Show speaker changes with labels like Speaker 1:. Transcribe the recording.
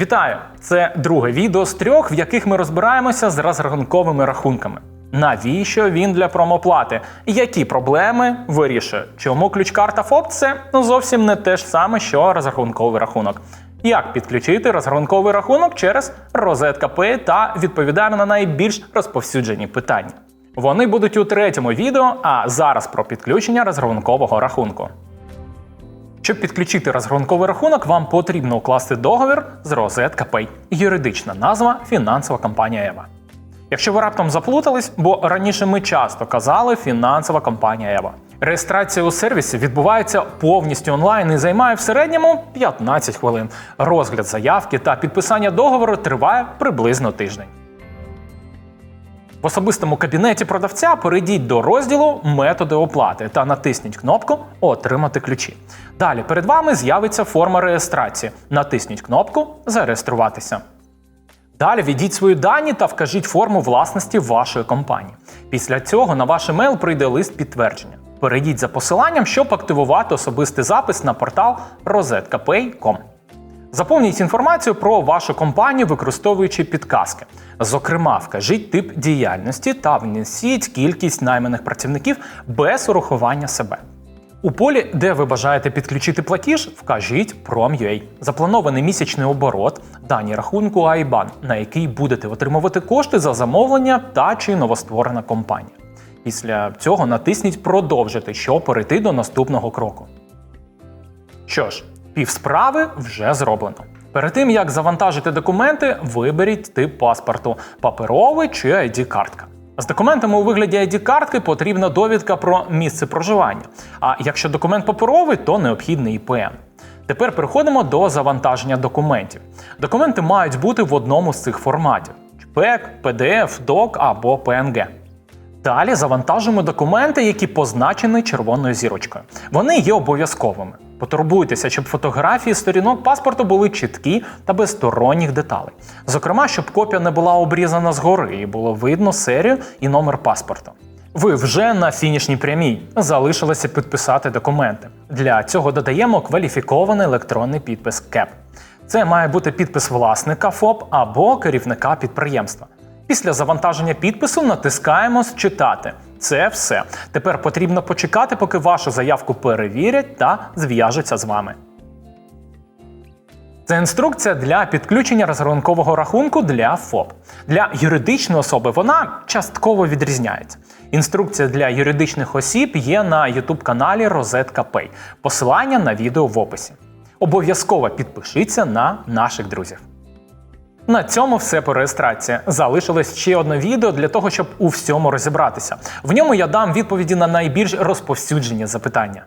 Speaker 1: Вітаю! Це друге відео з трьох, в яких ми розбираємося з розрахунковими рахунками. Навіщо він для промоплати? Які проблеми вирішує? Чому ключ-карта ФОП це зовсім не те ж саме, що розрахунковий рахунок. Як підключити розрахунковий рахунок через розетка Pay та відповідаємо на найбільш розповсюджені питання. Вони будуть у третьому відео, а зараз про підключення розрахункового рахунку. Щоб підключити розрахунковий рахунок, вам потрібно укласти договір з Розетка Pay. Юридична назва фінансова компанія Ева. Якщо ви раптом заплутались, бо раніше ми часто казали фінансова компанія Ева. Реєстрація у сервісі відбувається повністю онлайн і займає в середньому 15 хвилин. Розгляд заявки та підписання договору триває приблизно тиждень. В особистому кабінеті продавця перейдіть до розділу Методи оплати та натисніть кнопку Отримати ключі. Далі перед вами з'явиться форма реєстрації. Натисніть кнопку Зареєструватися. Далі введіть свої дані та вкажіть форму власності вашої компанії. Після цього на ваш емейл прийде лист підтвердження. Перейдіть за посиланням, щоб активувати особистий запис на портал rozetkapay.com. Заповніть інформацію про вашу компанію, використовуючи підказки. Зокрема, вкажіть тип діяльності та внесіть кількість найманих працівників без урахування себе. У полі, де ви бажаєте підключити платіж, вкажіть Prom.ua. Запланований місячний оборот, дані рахунку IBAN, на який будете отримувати кошти за замовлення та чи новостворена компанія. Після цього натисніть Продовжити, щоб перейти до наступного кроку. Що ж, півсправи вже зроблено. Перед тим як завантажити документи, виберіть тип паспорту паперовий чи ID-картка. З документами у вигляді ID-картки потрібна довідка про місце проживання. А якщо документ паперовий, то необхідний ІПН. Тепер переходимо до завантаження документів. Документи мають бути в одному з цих форматів: JPEG, PDF, DOC або PNG. Далі завантажуємо документи, які позначені червоною зірочкою. Вони є обов'язковими. Потурбуйтеся, щоб фотографії сторінок паспорту були чіткі та без сторонніх деталей. Зокрема, щоб копія не була обрізана згори і було видно серію і номер паспорту. Ви вже на фінішній прямій залишилося підписати документи. Для цього додаємо кваліфікований електронний підпис КЕП. Це має бути підпис власника ФОП або керівника підприємства. Після завантаження підпису натискаємо Считати. Це все. Тепер потрібно почекати, поки вашу заявку перевірять та зв'яжуться з вами. Це інструкція для підключення розрахункового рахунку для ФОП. Для юридичної особи вона частково відрізняється. Інструкція для юридичних осіб є на YouTube каналі Розетка Pay. Посилання на відео в описі. Обов'язково підпишіться на наших друзів. На цьому все по реєстрації. Залишилось ще одне відео для того, щоб у всьому розібратися. В ньому я дам відповіді на найбільш розповсюджені запитання.